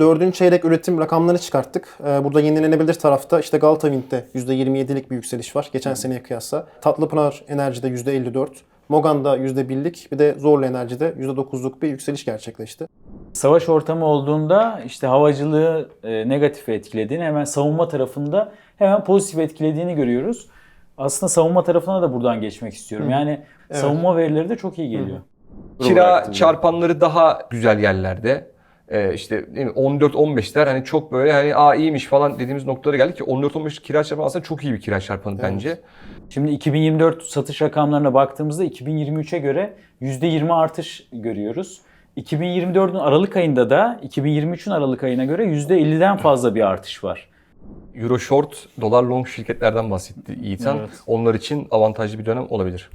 Dördüncü çeyrek üretim rakamlarını çıkarttık. Ee, Burada yenilenebilir tarafta işte Galata Wind'de %27'lik bir yükseliş var geçen seneye kıyasla. Tatlıpınar Enerji'de %54, Mogan'da %1'lik bir de Zorlu Enerji'de %9'luk bir yükseliş gerçekleşti. Savaş ortamı olduğunda işte havacılığı e, negatif etkilediğini hemen savunma tarafında hemen pozitif etkilediğini görüyoruz. Aslında savunma tarafına da buradan geçmek istiyorum. Yani Evet. savunma verileri de çok iyi geliyor. Kira Bıraktım. çarpanları daha güzel yerlerde. Ee, işte değil mi? 14-15'ler hani çok böyle hani aa iyiymiş falan dediğimiz noktalara geldik ki 14-15 kira çarpanı aslında çok iyi bir kira çarpanı bence. Şimdi 2024 satış rakamlarına baktığımızda 2023'e göre %20 artış görüyoruz. 2024'ün Aralık ayında da 2023'ün Aralık ayına göre %50'den fazla bir artış var. Euro short, dolar long şirketlerden bahsetti Yiğitan. Evet. Onlar için avantajlı bir dönem olabilir.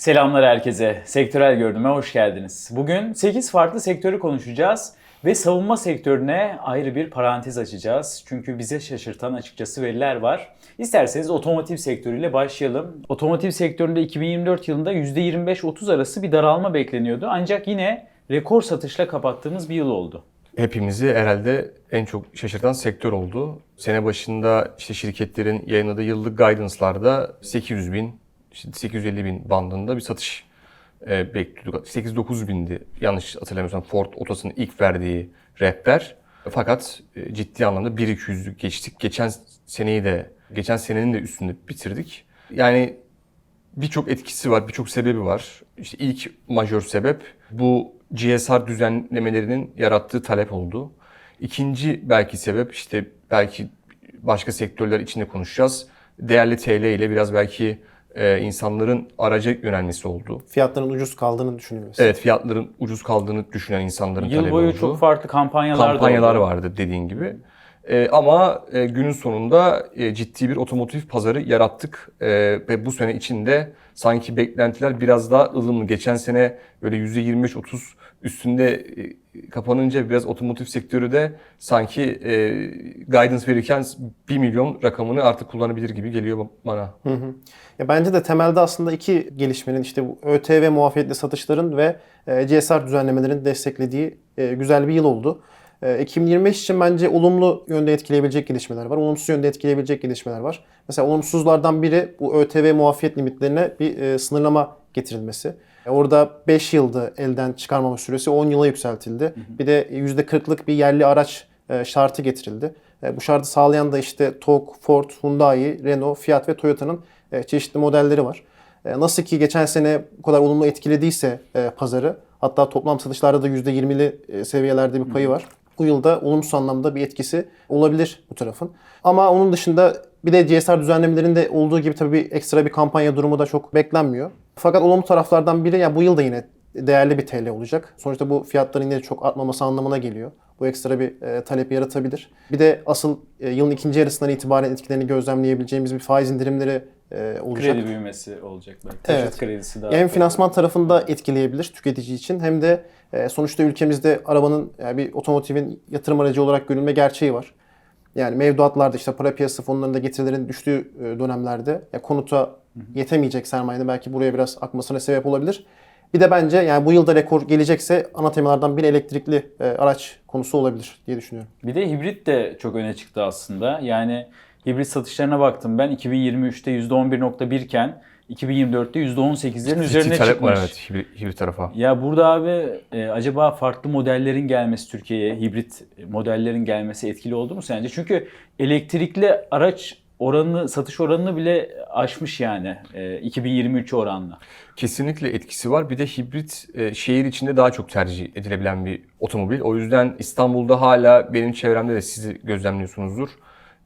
Selamlar herkese. Sektörel Görünüm'e hoş geldiniz. Bugün 8 farklı sektörü konuşacağız ve savunma sektörüne ayrı bir parantez açacağız. Çünkü bize şaşırtan açıkçası veriler var. İsterseniz otomotiv sektörüyle başlayalım. Otomotiv sektöründe 2024 yılında %25-30 arası bir daralma bekleniyordu. Ancak yine rekor satışla kapattığımız bir yıl oldu. Hepimizi herhalde en çok şaşırtan sektör oldu. Sene başında işte şirketlerin yayınladığı yıllık guidance'larda 800 bin, işte 850 bin bandında bir satış e, bekliyorduk. 8-9 bindi yanlış hatırlamıyorsam Ford Otosan'ın ilk verdiği rehber. Fakat e, ciddi anlamda 1-200'lük geçtik. Geçen seneyi de, geçen senenin de üstünde bitirdik. Yani birçok etkisi var, birçok sebebi var. İşte ilk majör sebep bu GSR düzenlemelerinin yarattığı talep oldu. İkinci belki sebep işte belki başka sektörler içinde konuşacağız. Değerli TL ile biraz belki e, insanların araca yönelmesi oldu. Fiyatların ucuz kaldığını düşünülmesi. Evet fiyatların ucuz kaldığını düşünen insanların Yıl talebi boyu oldu çok farklı kampanyalar, da kampanyalar oldu. vardı dediğin gibi. Ee, ama e, günün sonunda e, ciddi bir otomotiv pazarı yarattık Ee, ve bu sene içinde sanki beklentiler biraz daha ılımlı. Geçen sene böyle %25-30 üstünde e, kapanınca biraz otomotiv sektörü de sanki e, guidance verirken 1 milyon rakamını artık kullanabilir gibi geliyor bana. Hı hı. Ya bence de temelde aslında iki gelişmenin işte bu ÖTV muafiyetli satışların ve e, CSR düzenlemelerin desteklediği e, güzel bir yıl oldu. E, 2025 için bence olumlu yönde etkileyebilecek gelişmeler var. Olumsuz yönde etkileyebilecek gelişmeler var. Mesela olumsuzlardan biri bu ÖTV muafiyet limitlerine bir e, sınırlama getirilmesi. E, Orada 5 yılda elden çıkarmama süresi 10 yıla yükseltildi. Bir de %40'lık bir yerli araç e, şartı getirildi. Bu şartı sağlayan da işte TOG, Ford, Hyundai, Renault, Fiat ve Toyota'nın çeşitli modelleri var. Nasıl ki geçen sene bu kadar olumlu etkilediyse pazarı, hatta toplam satışlarda da %20'li e, seviyelerde bir payı var. Bu yılda olumsuz anlamda bir etkisi olabilir bu tarafın. Ama onun dışında bir de CSR düzenlemelerinde olduğu gibi tabii bir ekstra bir kampanya durumu da çok beklenmiyor. Fakat olumlu taraflardan biri yani bu yıl da yine değerli bir TL olacak. Sonuçta bu fiyatların yine çok artmaması anlamına geliyor. Bu ekstra bir e, talep yaratabilir. Bir de asıl e, yılın ikinci yarısından itibaren etkilerini gözlemleyebileceğimiz bir faiz indirimleri e, olacak. Kredi büyümesi olacak belki. Evet. kredisi daha. Hem finansman tarafında etkileyebilir tüketici için hem de e, sonuçta ülkemizde arabanın yani bir otomotivin yatırım aracı olarak görülme gerçeği var. Yani mevduatlarda işte para piyasası fonlarında getirilerin düştüğü e, dönemlerde ya konuta yetemeyecek sermayenin belki buraya biraz akmasına sebep olabilir. Bir de bence yani bu yılda rekor gelecekse ana temalardan biri elektrikli e, araç konusu olabilir diye düşünüyorum. Bir de hibrit de çok öne çıktı aslında. Yani hibrit satışlarına baktım ben 2023'te %11.1 iken 2024'te %18'lerin üzerine talep çıkmış. var evet hibrit, hibrit tarafa. Ya burada abi e, acaba farklı modellerin gelmesi Türkiye'ye, hibrit modellerin gelmesi etkili oldu mu sence? Çünkü elektrikli araç oranını, satış oranını bile aşmış yani e, 2023 oranla. Kesinlikle etkisi var. Bir de hibrit e, şehir içinde daha çok tercih edilebilen bir otomobil. O yüzden İstanbul'da hala benim çevremde de sizi gözlemliyorsunuzdur.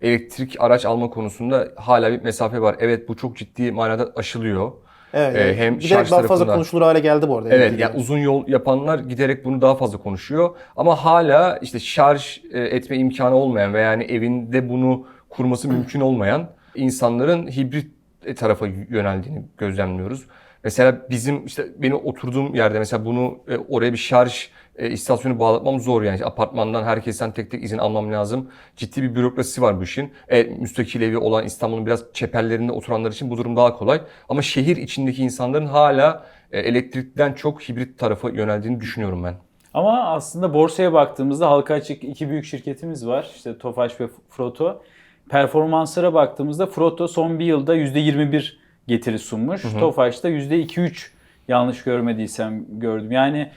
Elektrik araç alma konusunda hala bir mesafe var. Evet bu çok ciddi manada aşılıyor. Evet. Ee, hem giderek şarj daha fazla tarafında- konuşulur hale geldi bu arada. Evet yani uzun yol yapanlar giderek bunu daha fazla konuşuyor. Ama hala işte şarj e, etme imkanı olmayan ve yani evinde bunu kurması mümkün olmayan insanların hibrit tarafa yöneldiğini gözlemliyoruz. Mesela bizim işte benim oturduğum yerde mesela bunu e, oraya bir şarj e, istasyonu bağlatmam zor yani. İşte apartmandan herkesten tek tek izin almam lazım. Ciddi bir bürokrasisi var bu işin. E, müstakil evi olan İstanbul'un biraz çeperlerinde oturanlar için bu durum daha kolay. Ama şehir içindeki insanların hala e, elektrikten çok hibrit tarafa yöneldiğini düşünüyorum ben. Ama aslında borsaya baktığımızda halka açık iki büyük şirketimiz var. İşte Tofaş ve Froto. Performanslara baktığımızda Froto son bir yılda %21 getiri sunmuş. Tofaş da %2-3 yanlış görmediysem gördüm. Yani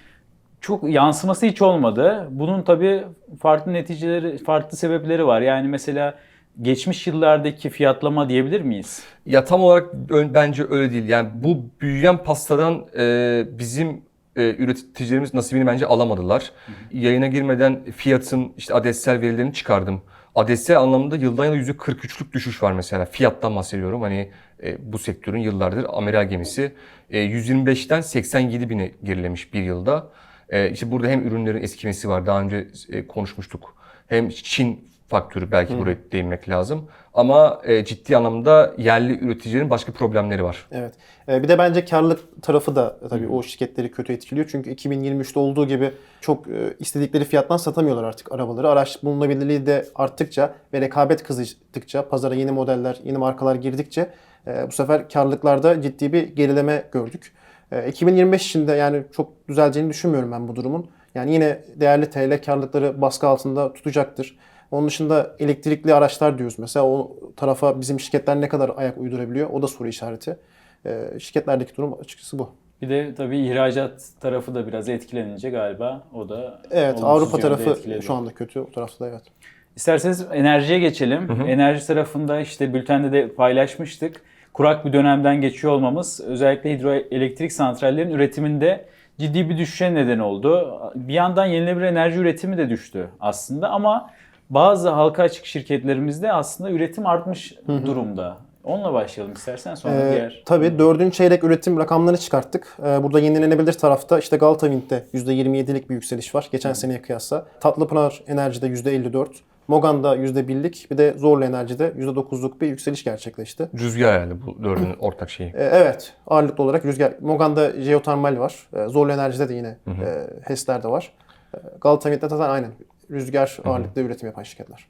çok yansıması hiç olmadı. Bunun tabii farklı neticeleri, farklı sebepleri var. Yani mesela geçmiş yıllardaki fiyatlama diyebilir miyiz? Ya tam olarak bence öyle değil. Yani bu büyüyen pastadan e, bizim e, üreticilerimiz nasibini bence alamadılar. Yayına girmeden fiyatın işte adetsel verilerini çıkardım. Adetsel anlamında yıldan yıla %43'lük düşüş var mesela. Fiyattan bahsediyorum. Hani e, bu sektörün yıllardır amiral gemisi. E, 125'ten 87 bine gerilemiş bir yılda. E, işte burada hem ürünlerin eskimesi var. Daha önce e, konuşmuştuk. Hem Çin faktörü belki buraya değinmek lazım. Ama e, ciddi anlamda yerli üreticilerin başka problemleri var. Evet. Ee, Bir de bence karlılık tarafı da tabii o şirketleri kötü etkiliyor. Çünkü 2023'te olduğu gibi çok e, istedikleri fiyattan satamıyorlar artık arabaları. Araç bulunabilirliği de arttıkça ve rekabet kızıştıkça, pazara yeni modeller, yeni markalar girdikçe e, bu sefer karlılıklarda ciddi bir gerileme gördük. E, 2025 için de yani çok düzeleceğini düşünmüyorum ben bu durumun. Yani yine değerli TL karlılıkları baskı altında tutacaktır. Onun dışında elektrikli araçlar diyoruz mesela o tarafa bizim şirketler ne kadar ayak uydurabiliyor o da soru işareti. Ee, şirketlerdeki durum açıkçası bu. Bir de tabii ihracat tarafı da biraz etkilenince galiba o da Evet Avrupa tarafı etkiledi. şu anda kötü o tarafta da evet. İsterseniz enerjiye geçelim. Enerji tarafında işte bültende de paylaşmıştık. Kurak bir dönemden geçiyor olmamız özellikle hidroelektrik santrallerin üretiminde ciddi bir düşüşe neden oldu. Bir yandan yenilenebilir enerji üretimi de düştü aslında ama bazı halka açık şirketlerimizde aslında üretim artmış durumda. Onunla başlayalım istersen sonra Ee, diğer. tabii dördüncü çeyrek üretim rakamlarını çıkarttık. Ee, burada yenilenebilir tarafta işte Galata Wind'de %27'lik bir yükseliş var geçen seneye kıyasla. Tatlıpınar Enerji'de %54. Mogan'da %1'lik bir de Zorlu Enerji'de %9'luk bir yükseliş gerçekleşti. Rüzgar herhalde bu dördünün ortak şeyi. Ee, evet ağırlıklı olarak rüzgar. Mogan'da jeotermal var. Ee, Zorlu Enerji'de de yine e, HES'ler de var. Ee, Galata Wind'de zaten aynen rüzgar ağırlıklı üretim yapan şirketler.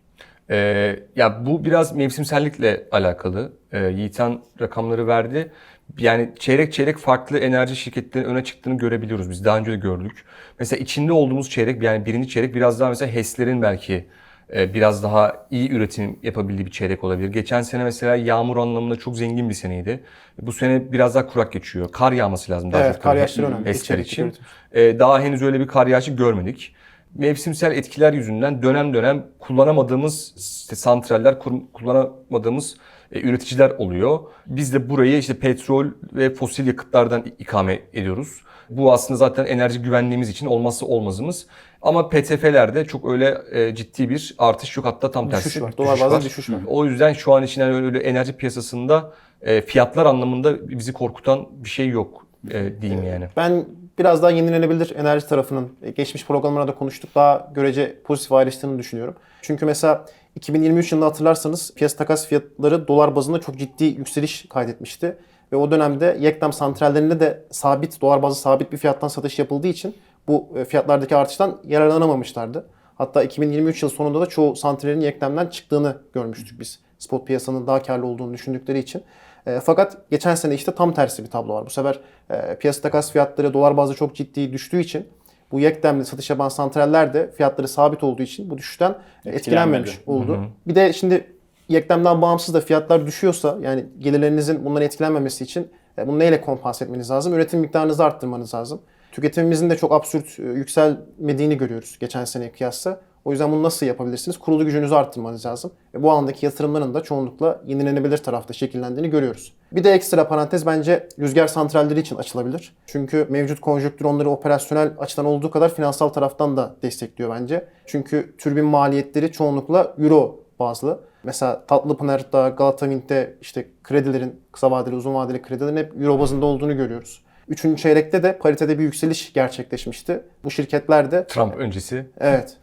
Ee, ya bu biraz mevsimsellikle alakalı. Ee, Yiğitan rakamları verdi. Yani çeyrek çeyrek farklı enerji şirketlerinin öne çıktığını görebiliyoruz. Biz daha önce de gördük. Mesela içinde olduğumuz çeyrek yani birinci çeyrek biraz daha mesela HES'lerin belki e, biraz daha iyi üretim yapabildiği bir çeyrek olabilir. Geçen sene mesela yağmur anlamında çok zengin bir seneydi. Bu sene biraz daha kurak geçiyor. Kar yağması lazım daha Evet, çok kar yağışları önemli. İçerik için. üretim. Ee, daha henüz öyle bir kar yağışı görmedik. Mevsimsel etkiler yüzünden dönem dönem kullanamadığımız işte santraller, kullanamadığımız e, üreticiler oluyor. Biz de burayı işte petrol ve fosil yakıtlardan ikame ediyoruz. Bu aslında zaten enerji güvenliğimiz için olmazsa olmazımız. Ama PTF'lerde çok öyle e, ciddi bir artış yok. Hatta tam tersi. Düşüş var. Dolar bazında düşüş var. O yüzden şu an için yani öyle, öyle enerji piyasasında e, fiyatlar anlamında bizi korkutan bir şey yok e, diyeyim yani. Ben biraz daha yenilenebilir enerji tarafının e, geçmiş programlarda konuştuk. Daha görece pozitif ayrıştığını düşünüyorum. Çünkü mesela 2023 yılında hatırlarsanız piyasa takas fiyatları dolar bazında çok ciddi yükseliş kaydetmişti. Ve o dönemde Yekdam santrallerinde de sabit, dolar bazlı sabit bir fiyattan satış yapıldığı için bu e, fiyatlardaki artıştan yararlanamamışlardı. Hatta 2023 yıl sonunda da çoğu santralin Yekdam'dan çıktığını görmüştük biz. Spot piyasanın daha karlı olduğunu düşündükleri için. E, fakat geçen sene işte tam tersi bir tablo var. Bu sefer e, piyasa takas fiyatları dolar bazlı çok ciddi düştüğü için bu yekdemli satış yapan santraller de fiyatları sabit olduğu için bu düşüşten e, etkilenmemiş oldu. Bir de şimdi yekdemden bağımsız da fiyatlar düşüyorsa yani gelirlerinizin bundan etkilenmemesi için e, bunu neyle kompanse etmeniz lazım? Üretim miktarınızı arttırmanız lazım. Tüketimimizin de çok absürt e, yükselmediğini görüyoruz geçen seneye kıyasla. O yüzden bunu nasıl yapabilirsiniz? Kurulu gücünüzü arttırmanız lazım. Ve bu alandaki yatırımların da çoğunlukla yenilenebilir tarafta şekillendiğini görüyoruz. Bir de ekstra parantez bence rüzgar santralleri için açılabilir. Çünkü mevcut konjonktür onları operasyonel açıdan olduğu kadar finansal taraftan da destekliyor bence. Çünkü türbin maliyetleri çoğunlukla euro bazlı. Mesela Tatlıpınar'da, Galata Wind'de işte kredilerin, kısa vadeli, uzun vadeli kredilerin hep euro bazında olduğunu görüyoruz. Üçüncü çeyrekte de paritede bir yükseliş gerçekleşmişti. Bu şirketler de Trump öncesi Evet.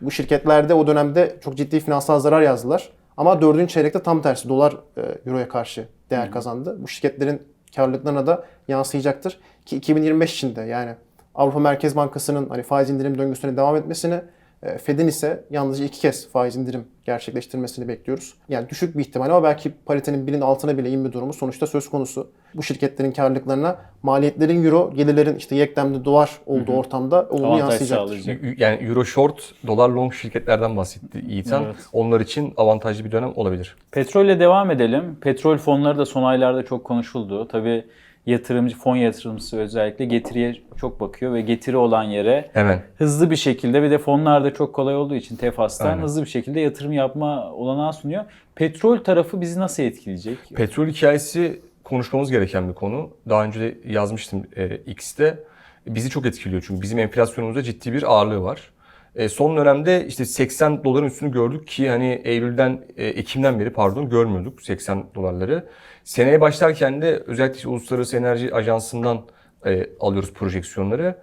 Bu şirketlerde o dönemde çok ciddi finansal zarar yazdılar. Ama dördüncü çeyrekte tam tersi dolar e, euroya karşı değer kazandı. Bu şirketlerin karlılıklarına da yansıyacaktır. Ki 2025 için de yani Avrupa Merkez Bankası'nın hani faiz indirim döngüsüne devam etmesini, Fed'in ise yalnızca iki kez faiz indirim gerçekleştirmesini bekliyoruz. Yani düşük bir ihtimal ama belki paritenin birinin altına bile inme durumu sonuçta söz konusu. Bu şirketlerin karlılıklarına maliyetlerin euro, gelirlerin işte yeklemli dolar olduğu ortamda olumlu yansıyacaktır. Yani Euro Short, dolar long şirketlerden bahsetti Yiğitan. Evet. Onlar için avantajlı bir dönem olabilir. Petrolle devam edelim. Petrol fonları da son aylarda çok konuşuldu. Tabii yatırımcı, fon yatırımcısı özellikle getiriye çok bakıyor ve getiri olan yere Hemen. hızlı bir şekilde bir de fonlar da çok kolay olduğu için Tefas'tan Aynen. hızlı bir şekilde yatırım yapma olanağı sunuyor. Petrol tarafı bizi nasıl etkileyecek? Petrol hikayesi konuşmamız gereken bir konu. Daha önce de yazmıştım e, X'te. Bizi çok etkiliyor çünkü bizim enflasyonumuzda ciddi bir ağırlığı var. E, son dönemde işte 80 doların üstünü gördük ki hani Eylül'den, e, Ekim'den beri pardon görmüyorduk 80 dolarları. Seneye başlarken de özellikle işte Uluslararası Enerji Ajansı'ndan e, alıyoruz projeksiyonları.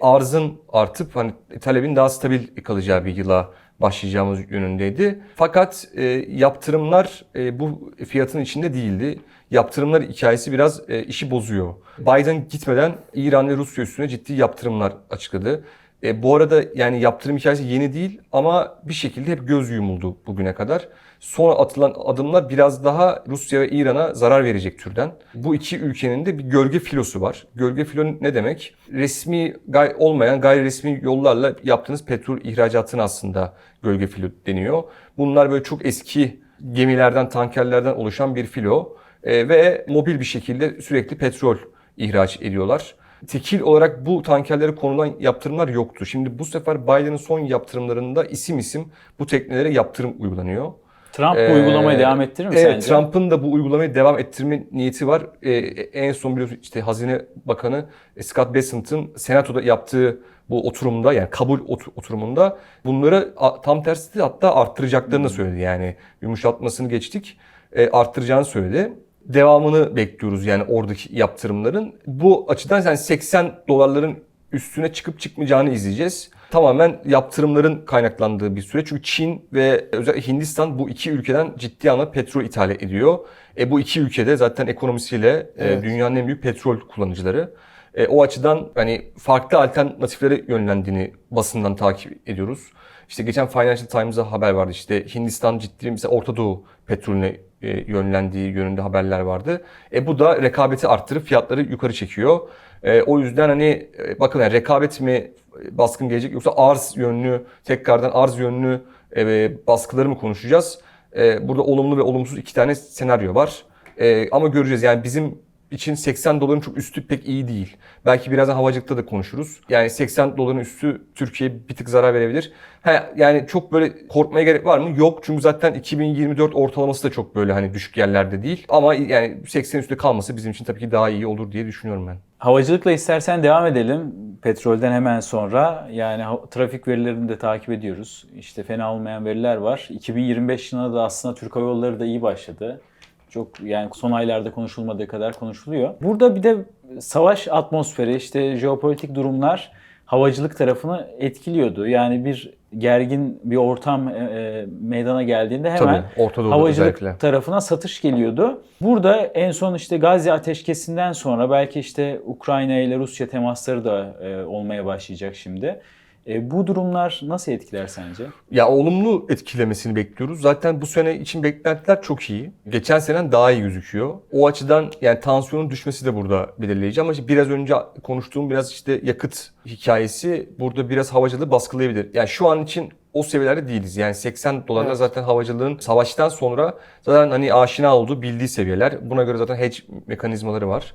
Arzın artıp hani talebin daha stabil kalacağı bir yıla başlayacağımız yönündeydi. Fakat e, yaptırımlar e, bu fiyatın içinde değildi. Yaptırımlar hikayesi biraz e, işi bozuyor. Biden gitmeden İran ve Rusya üstüne ciddi yaptırımlar açıkladı. E, bu arada yani yaptırım hikayesi yeni değil ama bir şekilde hep göz yumuldu bugüne kadar. Sonra atılan adımlar biraz daha Rusya ve İran'a zarar verecek türden. Bu iki ülkenin de bir gölge filosu var. Gölge filo ne demek? Resmi gay olmayan gayri resmi yollarla yaptığınız petrol ihracatına aslında gölge filo deniyor. Bunlar böyle çok eski gemilerden, tankerlerden oluşan bir filo E, ve mobil bir şekilde sürekli petrol ihraç ediyorlar. Tekil olarak bu tankerlere konulan yaptırımlar yoktu. Şimdi bu sefer Biden'ın son yaptırımlarında isim isim bu teknelere yaptırım uygulanıyor. Trump bu Ee, uygulamayı devam ettirir mi evet, sence? Trump'ın da bu uygulamayı devam ettirme niyeti var. Ee, en son biliyorsun işte Hazine Bakanı Scott Bessent'ın Senato'da yaptığı bu oturumda yani kabul ot- oturumunda bunları tam tersi hatta arttıracaklarını söyledi. Yani yumuşatmasını geçtik. E, arttıracağını söyledi. Devamını bekliyoruz yani oradaki yaptırımların. Bu açıdan yani 80 dolarların üstüne çıkıp çıkmayacağını izleyeceğiz. Tamamen yaptırımların kaynaklandığı bir süreç. Çünkü Çin ve özellikle Hindistan bu iki ülkeden ciddi anlamda petrol ithal ediyor. E, bu iki ülkede zaten ekonomisiyle e, Evet. dünyanın en büyük petrol kullanıcıları. E, o açıdan hani farklı alternatiflere yönlendiğini basından takip ediyoruz. İşte geçen Financial Times'da haber vardı. İşte Hindistan ciddi mesela Orta Doğu petrolüne yönlendiği yönünde haberler vardı. E, bu da rekabeti arttırıp fiyatları yukarı çekiyor. E, o yüzden hani e, bakın yani rekabet mi baskın gelecek yoksa arz yönlü tekrardan arz yönlü e, baskıları mı konuşacağız? E, burada olumlu ve olumsuz iki tane senaryo var. E, ama göreceğiz yani bizim için 80 doların çok üstü pek iyi değil. Belki birazdan havacılıkta da konuşuruz. Yani 80 doların üstü Türkiye'ye bir tık zarar verebilir. Ha, yani çok böyle korkmaya gerek var mı? Yok çünkü zaten 2024 ortalaması da çok böyle hani düşük yerlerde değil. Ama yani 80 üstü kalması bizim için tabii ki daha iyi olur diye düşünüyorum ben. Havacılıkla istersen devam edelim. Petrolden hemen sonra yani trafik verilerini de takip ediyoruz. İşte fena olmayan veriler var. 2025 yılına da aslında Türk Hava Yolları da iyi başladı. Çok yani son aylarda konuşulmadığı kadar konuşuluyor. Burada bir de savaş atmosferi, işte jeopolitik durumlar havacılık tarafını etkiliyordu. Yani bir gergin bir ortam e, e, meydana geldiğinde hemen Tabii Orta Doğu'da havacılık özellikle. tarafına satış geliyordu. Burada en son işte Gazze ateşkesinden sonra belki işte Ukrayna ile Rusya temasları da e, olmaya başlayacak şimdi. E, bu durumlar nasıl etkiler sence? Ya olumlu etkilemesini bekliyoruz. Zaten bu sene için beklentiler çok iyi. Geçen senen daha iyi gözüküyor. O açıdan yani tansiyonun düşmesi de burada belirleyici ama işte biraz önce konuştuğum biraz işte yakıt hikayesi burada biraz havacılığı baskılayabilir. Yani şu an için o seviyelerde değiliz. Yani 80 dolarlar Evet. zaten havacılığın savaştan sonra zaten hani aşina olduğu bildiği seviyeler. Buna göre zaten hedge mekanizmaları var.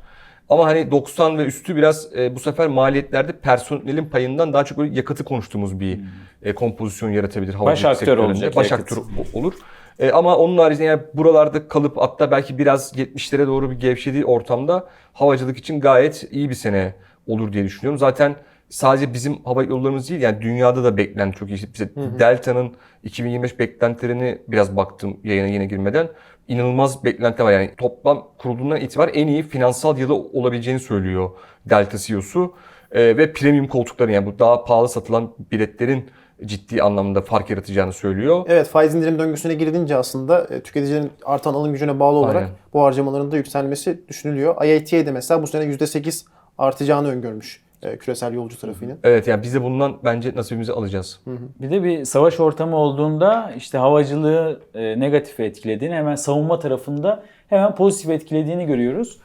Ama hani 90 ve üstü biraz e, bu sefer maliyetlerde personelin payından daha çok böyle yakıtı konuştuğumuz bir e, kompozisyon yaratabilir Baş aktör olacak Baş yakıt. aktör olur. E, ama onun haricinde yani buralarda kalıp hatta belki biraz 70'lere doğru bir gevşediği ortamda havacılık için gayet iyi bir sene olur diye düşünüyorum. Zaten sadece bizim hava yollarımız değil yani dünyada da beklenti çok iyi. İşte Delta'nın 2025 beklentilerini biraz baktım yayına yine girmeden. İnanılmaz beklenti var yani toplam kurulduğundan itibaren en iyi finansal yılı olabileceğini söylüyor Delta CEO'su. E, ve premium koltukları yani bu daha pahalı satılan biletlerin ciddi anlamda fark yaratacağını söylüyor. Evet faiz indirim döngüsüne girilince aslında e, tüketicilerin artan alım gücüne bağlı olarak Aynen. bu harcamaların da yükselmesi düşünülüyor. IATA de mesela bu sene %8 artacağını öngörmüş e, küresel yolcu trafiğinin. Evet yani biz de bundan bence nasibimizi alacağız. Bir de bir savaş ortamı olduğunda işte havacılığı e, negatif etkilediğini hemen savunma tarafında hemen pozitif etkilediğini görüyoruz.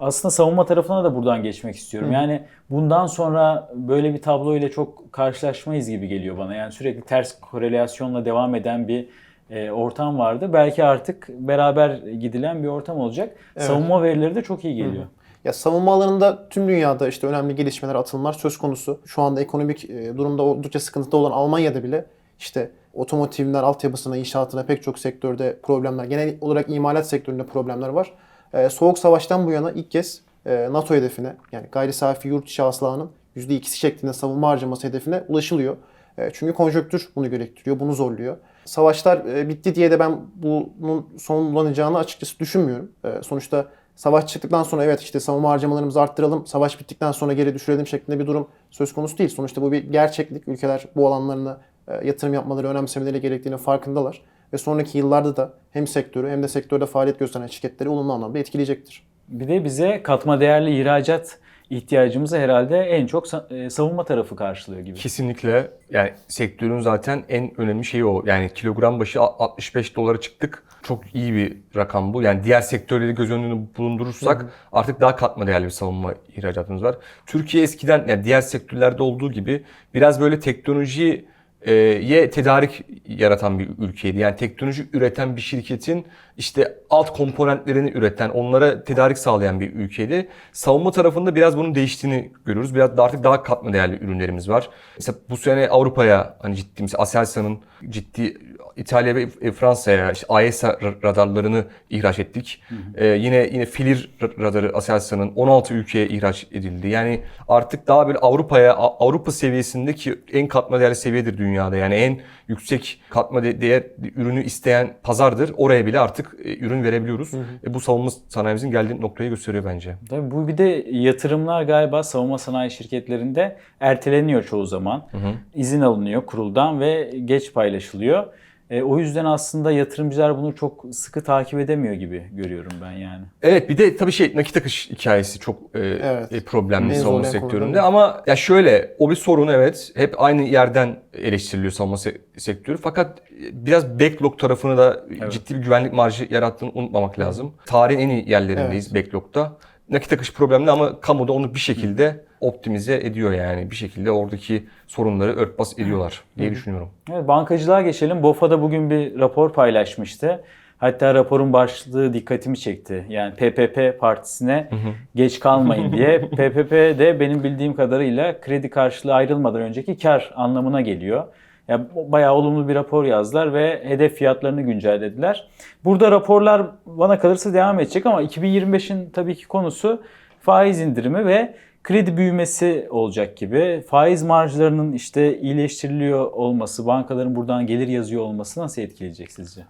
Aslında savunma tarafına da buradan geçmek istiyorum. Yani bundan sonra böyle bir tablo ile çok karşılaşmayız gibi geliyor bana. Yani sürekli ters korelasyonla devam eden bir e, ortam vardı. Belki artık beraber gidilen bir ortam olacak. Savunma verileri de çok iyi geliyor. Ya savunma alanında tüm dünyada işte önemli gelişmeler, atılımlar söz konusu. Şu anda ekonomik e, durumda oldukça sıkıntıda olan Almanya'da bile işte otomotivler, altyapısına, inşaatına pek çok sektörde problemler, genel olarak imalat sektöründe problemler var. E, Soğuk Savaş'tan bu yana ilk kez e, NATO hedefine yani gayri safi yurt içi hasılanın %2'si şeklinde savunma harcaması hedefine ulaşılıyor. Çünkü konjonktür bunu gerektiriyor, bunu zorluyor. Savaşlar bitti diye de ben bunun sonlanacağını açıkçası düşünmüyorum. Sonuçta savaş çıktıktan sonra evet işte savunma harcamalarımızı arttıralım, savaş bittikten sonra geri düşürelim şeklinde bir durum söz konusu değil. Sonuçta bu bir gerçeklik. Ülkeler bu alanlarına e, yatırım yapmaları, önemsemeleri gerektiğini farkındalar. Ve sonraki yıllarda da hem sektörü hem de sektörde faaliyet gösteren şirketleri olumlu anlamda etkileyecektir. Bir de bize katma değerli ihracat ihtiyacımızı herhalde en çok e, savunma tarafı karşılıyor gibi. Kesinlikle yani sektörün zaten en önemli şeyi o. Yani kilogram başı 65 dolara çıktık. Çok iyi bir rakam bu. Yani diğer sektörleri göz önünde bulundurursak artık daha katma değerli bir savunma ihracatımız var. Türkiye eskiden yani diğer sektörlerde olduğu gibi biraz böyle teknolojiye tedarik yaratan bir ülkeydi. Yani teknoloji üreten bir şirketin işte alt komponentlerini üreten, onlara tedarik sağlayan bir ülkeydi. Savunma tarafında biraz bunun değiştiğini görüyoruz. Biraz da artık daha katma değerli ürünlerimiz var. Mesela bu sene Avrupa'ya hani ciddi mesela Aselsan'ın ciddi İtalya ve Fransa'ya işte AESA ra- radarlarını ihraç ettik. Ee, yine yine Filir ra- radarı Aselsan'ın 16 ülkeye ihraç edildi. Yani artık daha böyle Avrupa'ya Avrupa seviyesindeki en katma değerli seviyedir dünyada. Yani en yüksek katma de- değer ürünü isteyen pazardır. Oraya bile artık e, ürün verebiliyoruz. E, bu savunma sanayimizin geldiği noktayı gösteriyor bence. Tabii bu bir de yatırımlar galiba savunma sanayi şirketlerinde erteleniyor çoğu zaman. İzin alınıyor kuruldan ve geç paylaşılıyor. E, o yüzden aslında yatırımcılar bunu çok sıkı takip edemiyor gibi görüyorum ben yani. Evet bir de tabii şey nakit akış hikayesi çok e, Evet. e, problemli En savunma sektöründe ama ya şöyle o bir sorun evet hep aynı yerden eleştiriliyor savunma se- sektörü fakat biraz backlog tarafını da ciddi bir güvenlik marjı yarattığını unutmamak lazım. Tarihin en iyi yerlerindeyiz backlog'da. Nakit akış problemli ama kamuda onu bir şekilde optimize ediyor yani bir şekilde oradaki sorunları örtbas ediyorlar diye düşünüyorum. Evet, bankacılığa geçelim. BOFA da bugün bir rapor paylaşmıştı. Hatta raporun başlığı dikkatimi çekti. Yani PPP partisine geç kalmayın diye. PPP de benim bildiğim kadarıyla kredi karşılığı ayrılmadan önceki kar anlamına geliyor. Ya bayağı olumlu bir rapor yazdılar ve hedef fiyatlarını güncellediler. Burada raporlar bana kalırsa devam edecek ama 2025'in tabii ki konusu faiz indirimi ve kredi büyümesi olacak gibi. Faiz marjlarının işte iyileştiriliyor olması, bankaların buradan gelir yazıyor olması nasıl etkileyecek sizce?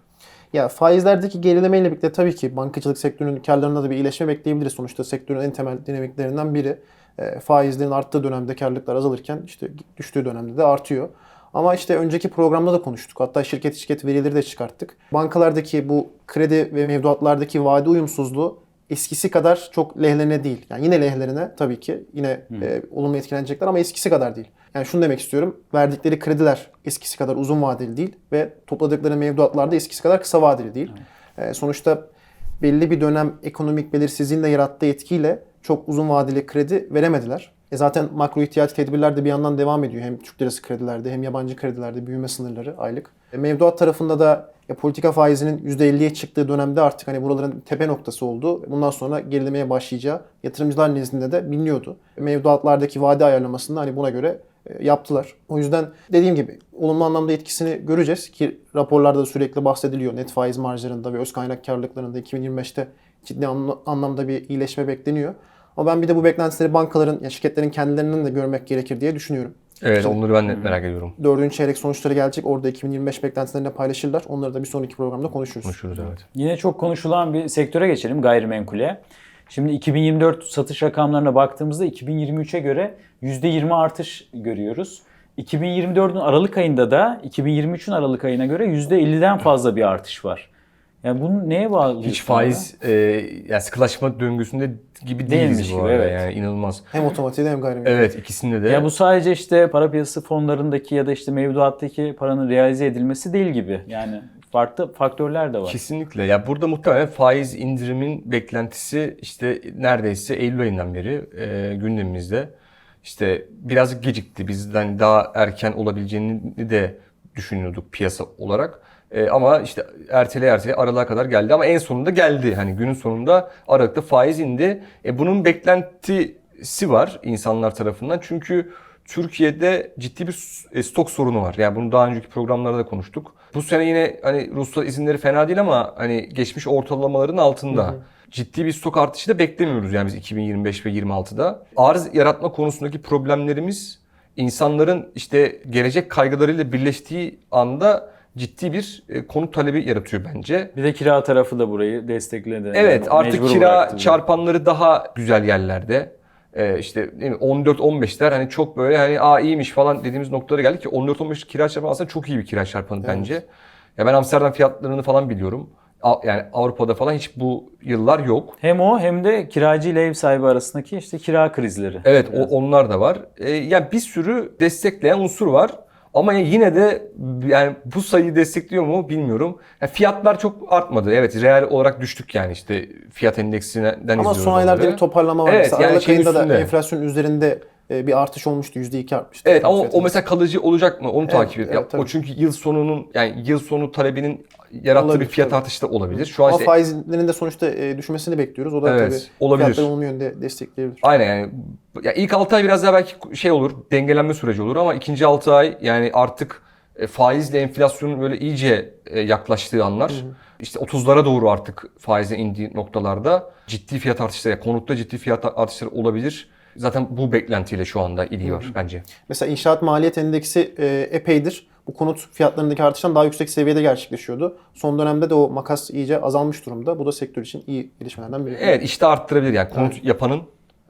Ya faizlerdeki gerilemeyle birlikte tabii ki bankacılık sektörünün karlarında da bir iyileşme bekleyebiliriz. Sonuçta sektörün en temel dinamiklerinden biri. E, faizlerin arttığı dönemde karlılıklar azalırken işte düştüğü dönemde de artıyor. Ama işte önceki programda da konuştuk. Hatta şirket şirket verileri de çıkarttık. Bankalardaki bu kredi ve mevduatlardaki vade uyumsuzluğu eskisi kadar çok lehlerine değil. Yani yine lehlerine tabii ki yine e, olumlu etkilenecekler ama eskisi kadar değil. Yani şunu demek istiyorum. Verdikleri krediler eskisi kadar uzun vadeli değil ve topladıkları mevduatlar da eskisi kadar kısa vadeli değil. E, sonuçta belli bir dönem ekonomik belirsizliğin de yarattığı etkiyle çok uzun vadeli kredi veremediler. E zaten makro ihtiyati tedbirler de bir yandan devam ediyor. Hem Türk lirası kredilerde hem yabancı kredilerde büyüme sınırları aylık. E mevduat tarafında da ya politika faizinin %50'ye çıktığı dönemde artık hani buraların tepe noktası oldu. Bundan sonra gerilemeye başlayacağı yatırımcılar nezdinde de biliniyordu. Mevduatlardaki vade ayarlamasını hani buna göre e, yaptılar. O yüzden dediğim gibi olumlu anlamda etkisini göreceğiz ki raporlarda da sürekli bahsediliyor. Net faiz marjlarında ve öz kaynak karlılıklarında 2025'te ciddi anla- anlamda bir iyileşme bekleniyor. Ama ben bir de bu beklentileri bankaların, ya şirketlerin kendilerinden de görmek gerekir diye düşünüyorum. Evet onları ben de merak ediyorum. Dördüncü çeyrek sonuçları gelecek. Orada 2025 beklentilerini paylaşırlar. Onları da bir sonraki programda konuşuruz. Konuşuruz evet. Yine çok konuşulan bir sektöre geçelim gayrimenkule. Şimdi 2024 satış rakamlarına baktığımızda 2023'e göre %20 artış görüyoruz. 2024'ün Aralık ayında da 2023'ün Aralık ayına göre %50'den fazla bir artış var. Yani bunu neye bağlı? Hiç faiz e, yani sıkılaşma döngüsünde gibi Değilmiş değiliz bu gibi, arada. evet. Yani inanılmaz. Hem otomotivde hem gayrimenkul. Evet ikisinde de. Ya bu sadece işte para piyasası fonlarındaki ya da işte mevduattaki paranın realize edilmesi değil gibi. Yani farklı faktörler de var. Kesinlikle. Ya burada muhtemelen faiz indirimin beklentisi işte neredeyse Eylül ayından beri e, gündemimizde. İşte biraz gecikti. Bizden daha erken olabileceğini de düşünüyorduk piyasa olarak. E, ama işte ertele ertele aralığa kadar geldi ama en sonunda geldi. Hani günün sonunda Aralık'ta faiz indi. E, bunun beklentisi var insanlar tarafından. Çünkü Türkiye'de ciddi bir e, stok sorunu var. Yani bunu daha önceki programlarda da konuştuk. Bu sene yine hani Rusya izinleri fena değil ama hani geçmiş ortalamaların altında. Ciddi bir stok artışı da beklemiyoruz yani biz 2025 ve 26'da. Arz yaratma konusundaki problemlerimiz insanların işte gelecek kaygılarıyla birleştiği anda ciddi bir e, konut talebi yaratıyor bence. Bir de kira tarafı da burayı destekledi. Evet Yani artık kira çarpanları daha güzel yerlerde. Ee, işte 14-15'ler hani çok böyle hani aa iyiymiş falan dediğimiz noktalara geldik ki 14-15 kira çarpanı aslında çok iyi bir kira çarpanı bence. Ya ben Amsterdam fiyatlarını falan biliyorum. Yani Avrupa'da falan hiç bu yıllar yok. Hem o hem de kiracı ile ev sahibi arasındaki işte kira krizleri. Evet o, onlar da var. Ee, yani bir sürü destekleyen unsur var. Ama yine de yani bu sayıyı destekliyor mu bilmiyorum. Yani fiyatlar çok artmadı. Evet reel olarak düştük yani işte fiyat endeksinden Ama izliyoruz son aylarda onları. bir toparlama var. Evet, Mesela yani Aralık ayında da üstünde. enflasyon üzerinde bir artış olmuştu. %2 artmıştı. Evet ama o mesela kalıcı olacak mı onu takip ediyor. evet, tabii. o çünkü yıl sonunun yani yıl sonu talebinin yarattığı Olabilir, bir fiyat tabii. artışı da olabilir. Şu an Ama işte faizlerin de sonuçta e, düşmesini bekliyoruz. O da Evet, tabii olabilir. fiyatları olumlu yönde destekleyebilir. aynen yani ya ilk 6 ay biraz daha belki şey olur, dengelenme süreci olur ama ikinci 6 ay yani artık e, faizle enflasyonun böyle iyice e, yaklaştığı anlar. İşte 30'lara doğru artık faizin indiği noktalarda ciddi fiyat artışları, konutta ciddi fiyat artışları olabilir. Zaten bu beklentiyle şu anda iliyor bence. Mesela inşaat maliyet endeksi e, epeydir. Bu konut fiyatlarındaki artıştan daha yüksek seviyede gerçekleşiyordu. Son dönemde de o makas iyice azalmış durumda. Bu da sektör için iyi gelişmelerden biri. Evet işte arttırabilir yani konut yapanın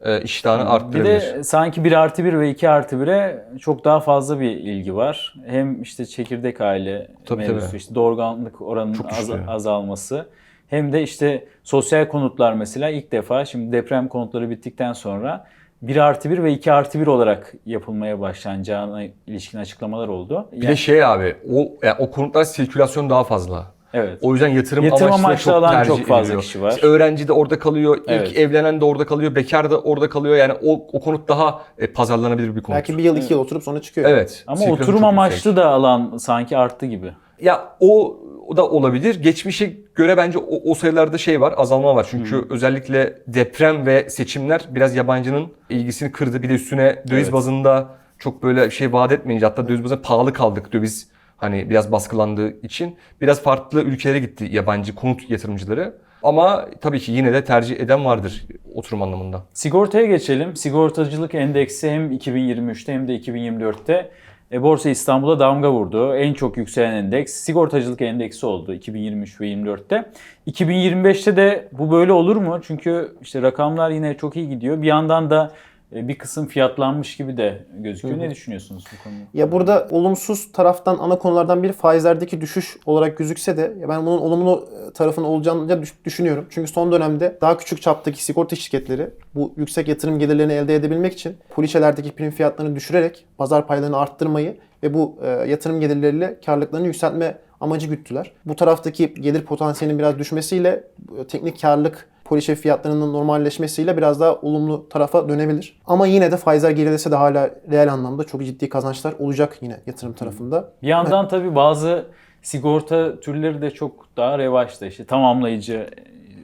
e, iştahını Bir arttırabilir. de sanki 1 artı 1 ve 2 artı 1'e çok daha fazla bir ilgi var. Hem işte çekirdek aile Tabii, mevzusu, tabii. işte doğurganlık oranının az- azalması. Hem de işte sosyal konutlar mesela ilk defa şimdi deprem konutları bittikten sonra 1 artı 1 ve 2 artı 1 olarak yapılmaya başlanacağına ilişkin açıklamalar oldu. Bir de şey abi o yani o konutlar sirkülasyon daha fazla. evet. O yüzden yatırım, Yatırım amaçlı, amaçlı çok alan tercih çok fazla ediliyor. kişi var. İşte öğrenci de orada kalıyor, ilk Evet. evlenen de orada kalıyor, bekar da orada kalıyor. Yani o, o konut daha e, pazarlanabilir bir konut. Belki bir yıl iki yıl oturup sonra çıkıyor. Evet. Ama oturum amaçlı yüksek. da alan sanki arttı gibi. Ya o da olabilir. Geçmişe göre bence o, o sayılarda şey var, azalma var. Çünkü özellikle deprem ve seçimler biraz yabancının ilgisini kırdı. Bir de üstüne döviz Evet. bazında çok böyle şey vaat etmeyince hatta döviz bazında pahalı kaldık döviz hani biraz baskılandığı için biraz farklı ülkelere gitti yabancı konut yatırımcıları. Ama tabii ki yine de tercih eden vardır oturum anlamında. Sigortaya geçelim. Sigortacılık endeksi hem 2023'te hem de 2024'te e, Borsa İstanbul'a damga vurdu. En çok yükselen endeks sigortacılık endeksi oldu 2023 ve 2024'te. 2025'te de bu böyle olur mu? Çünkü işte rakamlar yine çok iyi gidiyor. Bir yandan da bir kısım fiyatlanmış gibi de gözüküyor. Ne düşünüyorsunuz bu konuda? Ya burada olumsuz taraftan ana konulardan biri faizlerdeki düşüş olarak gözükse de ben bunun olumlu e, tarafının olacağını düşünüyorum. Çünkü son dönemde daha küçük çaptaki sigorta şirketleri bu yüksek yatırım gelirlerini elde edebilmek için poliçelerdeki prim fiyatlarını düşürerek pazar paylarını arttırmayı ve bu e, yatırım gelirleriyle karlılıklarını yükseltme amacı güttüler. Bu taraftaki gelir potansiyelinin biraz düşmesiyle e, teknik karlılık poliçe fiyatlarının normalleşmesiyle biraz daha olumlu tarafa dönebilir. Ama yine de faizler gerilese de hala reel anlamda çok ciddi kazançlar olacak yine yatırım tarafında. Bir yandan tabii bazı sigorta türleri de çok daha revaçta. İşte tamamlayıcı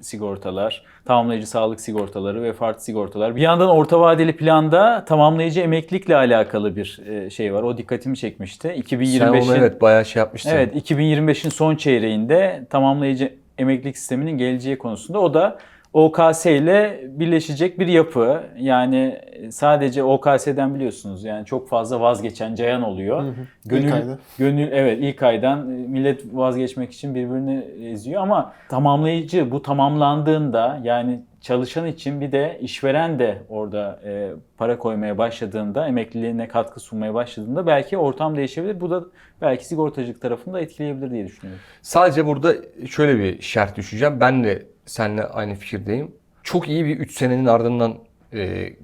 sigortalar, tamamlayıcı sağlık sigortaları ve farklı sigortalar. Bir yandan orta vadeli planda tamamlayıcı emeklilikle alakalı bir e, şey var. O dikkatimi çekmişti. Sen 2025'in onu evet bayağı şey yapmışsın. Evet, 2025'in son çeyreğinde tamamlayıcı emeklilik sisteminin geleceği konusunda o da OKS ile birleşecek bir yapı. Yani sadece OKS'den biliyorsunuz yani çok fazla vazgeçen cayan oluyor. İlk ayda. Gönül evet ilk aydan millet vazgeçmek için birbirini eziyor ama tamamlayıcı bu tamamlandığında yani çalışan için bir de işveren de orada e, para koymaya başladığında emekliliğine katkı sunmaya başladığında belki ortam değişebilir. Bu da belki sigortacılık tarafını da etkileyebilir diye düşünüyorum. Sadece burada şöyle bir şart düşeceğim. Ben de seninle aynı fikirdeyim. Çok iyi bir 3 senenin ardından e,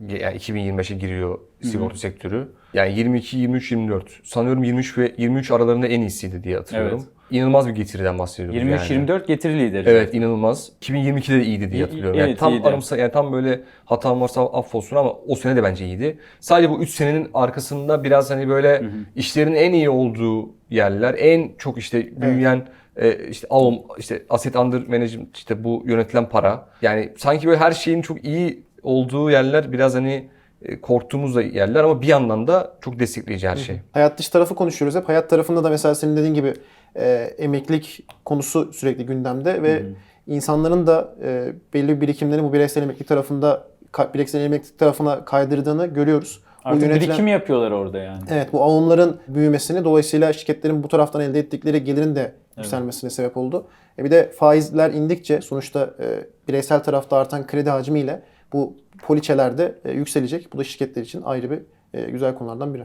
yani 2025'e giriyor sigorta sektörü. Yani 22, 23, 24. Sanıyorum 23 ve 23 aralarında en iyisiydi diye hatırlıyorum. Evet. İnanılmaz bir getiriden bahsediyoruz yani. 23-24 getiri lideri. Evet inanılmaz. 2022'de de iyiydi diye hatırlıyorum. evet, yani tam iyiydi. aramsa yani tam böyle hatam varsa affolsun ama o sene de bence iyiydi. Sadece bu 3 senenin arkasında biraz hani böyle işlerin en iyi olduğu yerler, en çok işte büyüyen e, işte alım işte asset under management işte bu yönetilen para. Yani sanki böyle her şeyin çok iyi olduğu yerler biraz hani e, korktuğumuz da yerler ama bir yandan da çok destekleyici her şey. Hayat dışı tarafı konuşuyoruz hep. Hayat tarafında da mesela senin dediğin gibi e, emeklilik konusu sürekli gündemde ve insanların da e, belli bir birikimlerini bu bireysel emeklilik tarafında bireysel emeklilik tarafına kaydırdığını görüyoruz. Artık yönetilen- birikim yapıyorlar orada yani. Evet bu alımların büyümesini dolayısıyla şirketlerin bu taraftan elde ettikleri gelirin de yükselmesine sebep oldu. E bir de faizler indikçe sonuçta e, bireysel tarafta artan kredi hacmiyle bu poliçeler de e, yükselecek. Bu da şirketler için ayrı bir e, güzel konulardan biri.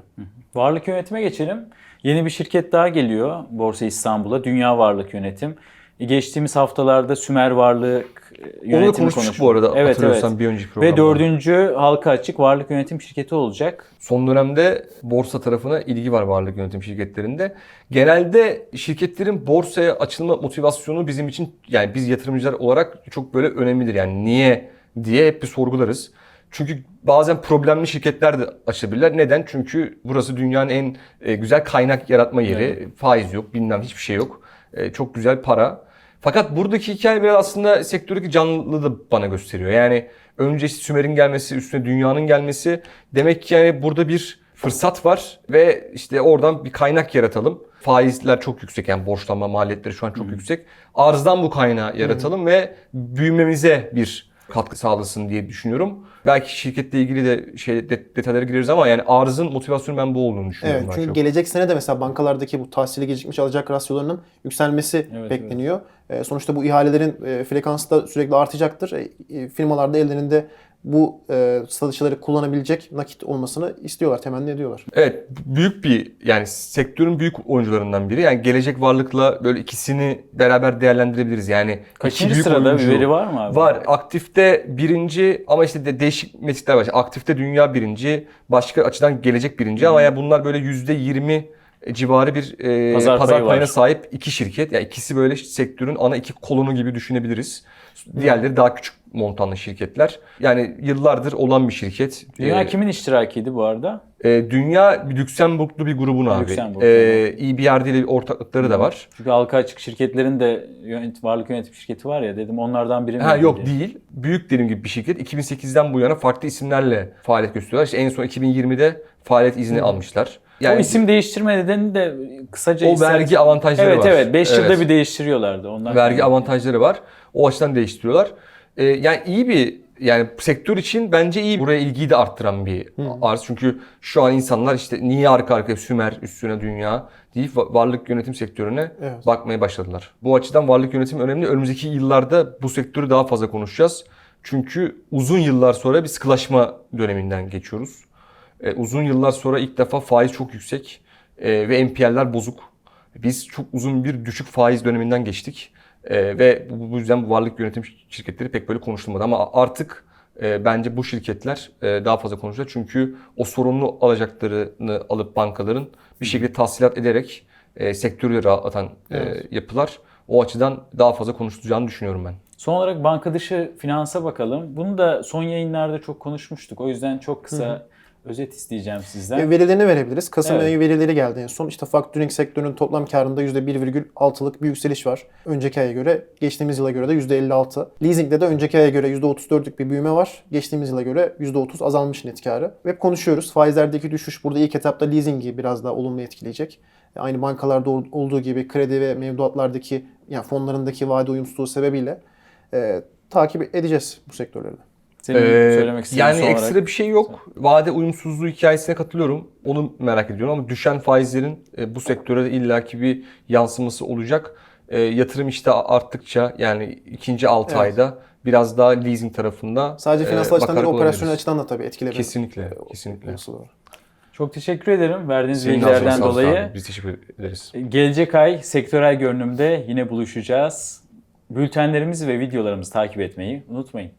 Varlık yönetime geçelim. Yeni bir şirket daha geliyor Borsa İstanbul'a. Dünya Varlık Yönetim. E, Geçtiğimiz haftalarda Sümer Varlık Yönetimi Onu konuşuldu. bu arada Evet, hatırlıyorsan evet. bir önceki Ve programda. dördüncü halka açık varlık yönetim şirketi olacak. Son dönemde borsa tarafına ilgi var varlık yönetim şirketlerinde. Genelde şirketlerin borsaya açılma motivasyonu bizim için yani biz yatırımcılar olarak çok böyle önemlidir. Yani niye diye hep bir sorgularız. Çünkü bazen problemli şirketler de açabilirler. Neden? Çünkü burası dünyanın en e, güzel kaynak yaratma yeri. Faiz yok, bilmem hiçbir şey yok. E, Çok güzel para. Fakat buradaki hikaye biraz aslında sektördeki canlılığı da bana gösteriyor. Yani önce Sümer'in gelmesi, üstüne dünyanın gelmesi. Demek ki yani burada bir fırsat var ve işte oradan bir kaynak yaratalım. Faizler çok yüksek yani borçlanma maliyetleri şu an çok yüksek. Arzdan bu kaynağı yaratalım ve büyümemize bir katkı sağlasın diye düşünüyorum. Belki şirketle ilgili de şey de- detaylara gireriz ama yani arzın motivasyonu ben bu olduğunu düşünüyorum. Evet çünkü çok. gelecek sene de mesela bankalardaki bu tahsili gecikmiş alacak rasyolarının yükselmesi Evet, bekleniyor. E, sonuçta bu ihalelerin e, frekansı da sürekli artacaktır. E, e, firmalar da ellerinde bu e, satışları kullanabilecek nakit olmasını istiyorlar, temenni ediyorlar. Evet büyük bir yani sektörün büyük oyuncularından biri. Yani gelecek varlıkla böyle ikisini beraber değerlendirebiliriz. Yani Kaçıncı büyük sırada oyuncu- bir veri var mı abi? Var. Aktifte birinci ama işte de değişik metrikler var. Aktifte dünya birinci, başka açıdan gelecek birinci ama yani bunlar böyle yüzde yirmi civarı bir e, Pazar pazar, payı payına var. sahip iki şirket. Yani ikisi böyle sektörün ana iki kolonu gibi düşünebiliriz. Diğerleri daha küçük montanlı şirketler. Yani yıllardır olan bir şirket. Dünya E, kimin iştirakiydi bu arada? e, dünya Lüksemburglu bir grubun abi. Lüksemburg, E, ile bir ortaklıkları da var. Çünkü halka açık şirketlerin de yönet, varlık yönetim şirketi var ya dedim onlardan biri mi? Ha yok diye. değil. Büyük dediğim gibi bir şirket. 2008'den bu yana farklı isimlerle faaliyet gösteriyorlar. İşte en son 2020'de faaliyet izni almışlar. o isim değiştirme nedeni de kısaca o ister- vergi avantajları Evet var. evet 5 yılda Evet. bir değiştiriyorlardı. Ondan vergi avantajları var. O açıdan değiştiriyorlar. Ee, yani iyi bir yani sektör için bence iyi. Buraya ilgiyi de arttıran bir arz. Çünkü şu an insanlar işte niye arka arkaya Sümer üstüne dünya deyip va- varlık yönetim sektörüne Evet. bakmaya başladılar. Bu açıdan varlık yönetimi önemli. Önümüzdeki yıllarda bu sektörü daha fazla konuşacağız. Çünkü uzun yıllar sonra bir sıkılaşma döneminden geçiyoruz. Ee, uzun yıllar sonra ilk defa faiz çok yüksek e, ve NPL'ler bozuk. Biz çok uzun bir düşük faiz döneminden geçtik. Ee, ve bu, bu yüzden bu varlık yönetim şirketleri pek böyle konuşulmadı. Ama artık e, bence bu şirketler e, daha fazla konuşacak. Çünkü o sorumlu alacaklarını alıp bankaların bir şekilde tahsilat ederek e, sektörü rahatlatan e, yapılar. O açıdan daha fazla konuşulacağını düşünüyorum ben. Son olarak banka dışı finansa bakalım. Bunu da son yayınlarda çok konuşmuştuk. O yüzden çok kısa özet isteyeceğim sizden. E, verilerini verebiliriz. Kasım Evet. ayı verileri geldi en son. İşte factoring sektörünün toplam karında %1,6'lık bir yükseliş var. Önceki aya göre, geçtiğimiz yıla göre de %56. Leasing'de de önceki aya göre %34'lük bir büyüme var. Geçtiğimiz yıla göre %30 azalmış net karı. Hep konuşuyoruz. Faizlerdeki düşüş burada ilk etapta leasing'i biraz daha olumlu etkileyecek. Aynı bankalarda ol- olduğu gibi kredi ve mevduatlardaki yani fonlarındaki vade uyumsuzluğu sebebiyle e, takip edeceğiz bu sektörleri. Senin Ee, söylemek istediğin yani olarak- ekstra bir şey yok. Vade uyumsuzluğu hikayesine katılıyorum. Onu merak ediyorum ama düşen faizlerin e, bu sektöre de illaki bir yansıması olacak. E, yatırım işte arttıkça yani ikinci 6 Evet. ayda biraz daha leasing tarafında Sadece e, finansal açıdan değil, operasyonel açıdan da tabii etkilebilir. Kesinlikle, Ee, kesinlikle. Çok teşekkür ederim verdiğiniz Senin bilgilerden dolayı. abi. Biz teşekkür ederiz. Gelecek ay sektörel görünümde yine buluşacağız. Bültenlerimizi ve videolarımızı takip etmeyi unutmayın.